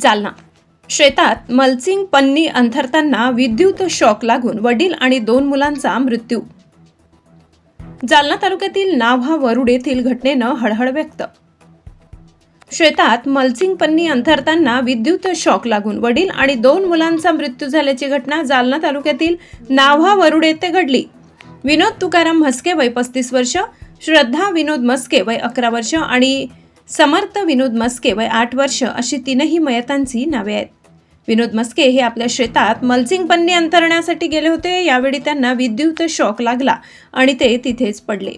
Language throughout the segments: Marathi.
जालना. शेतात मल्चिंग पन्नी अंथरताना विद्युत शॉक लागून वडील आणि दोन मुलांचा मृत्यू. जालना तालुक्यातील नाव्हा वरुड येथील घटनेनं हळहळ व्यक्त. शेतात मल्चिंग पन्नी अंथरताना विद्युत शॉक लागून वडील आणि दोन मुलांचा मृत्यू झाल्याची घटना जालना तालुक्यातील नाव्हा वरुड येथे घडली. विनोद तुकाराम म्हस्के वय पस्तीस वर्ष श्रद्धा विनोद मस्के वय अकरा वर्ष आणि समर्थ विनोद मस्के वय आठ वर्ष अशी तीनही मयतांची नावे आहेत. विनोद मस्के हे आपल्या शेतात मल्चिंग पन्नी अंतरण्यासाठी गेले होते. यावेळी त्यांना विद्युत शॉक लागला आणि ते तिथेच पडले.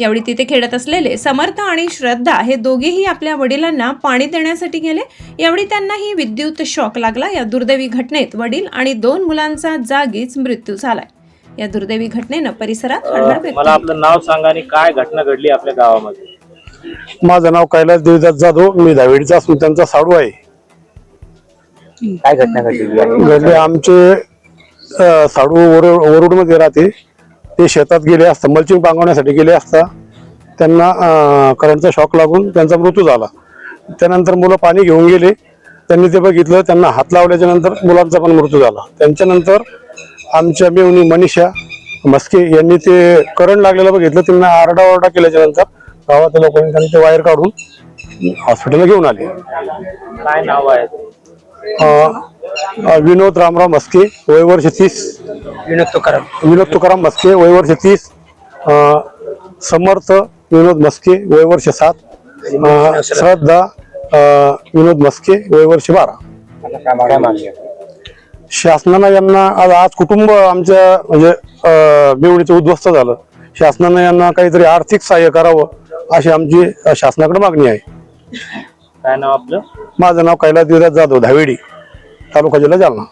यावेळी तिथे खेळत असलेले समर्थ आणि श्रद्धा हे दोघेही आपल्या वडिलांना पाणी देण्यासाठी गेले. यावेळी त्यांनाही विद्युत शॉक लागला. या दुर्दैवी घटनेत वडील आणि दोन मुलांचा जागीच मृत्यू झालाय. या दुर्दैवी घटनेनं परिसरात हळहळ व्यक्त मला आपलं नाव सांगा आणि काय घटना घडली आपल्या गावामध्ये? माझं नाव कैलास देवदास जाधव. मी धावेडीचा असून त्यांचा साडू आहे. काय घटना घडली? घडले आमचे अं, साडू वरुडमध्ये राहते. ते शेतात गेले असता मल्चिंग पांगवण्यासाठी गेले असता त्यांना अं, करंटचा शॉक लागून त्यांचा मृत्यू झाला. त्यानंतर मुलं पाणी घेऊन गेले. त्यांनी ते बघितलं त्यांना हात लावल्याच्या नंतर मुलांचा पण मृत्यू झाला. त्यांच्यानंतर आमच्या मेवणी मनीषा मस्के यांनी ते करंट लागलेलं बघितलं. त्यांना आरडाओरडा केल्याच्यानंतर गावातल्या लोकांनी त्यांनी ते वायर काढून हॉस्पिटलला घेऊन आले. काय नाव आहे? विनोद रामराव मस्के वय वर्ष तीस. विनोद तुकाराम. विनोद तुकाराम मस्के वय वर्ष तीस. समर्थ विनोद मस्के वय वर्ष सात. श्रद्धा विनोद मस्के वय वर्ष बारा. शासनानं यांना आज आज कुटुंब आमच्या म्हणजे अ, बेवडीचं उद्ध्वस्त झालं. शासनानं यांना काहीतरी आर्थिक सहाय्य करावं. अशी आमची शासनाकडे मागणी आहे. काय नाव आपलं? माझं नाव कैलास देवदास जाधव धावेडी तालुका जिल्हा जालना.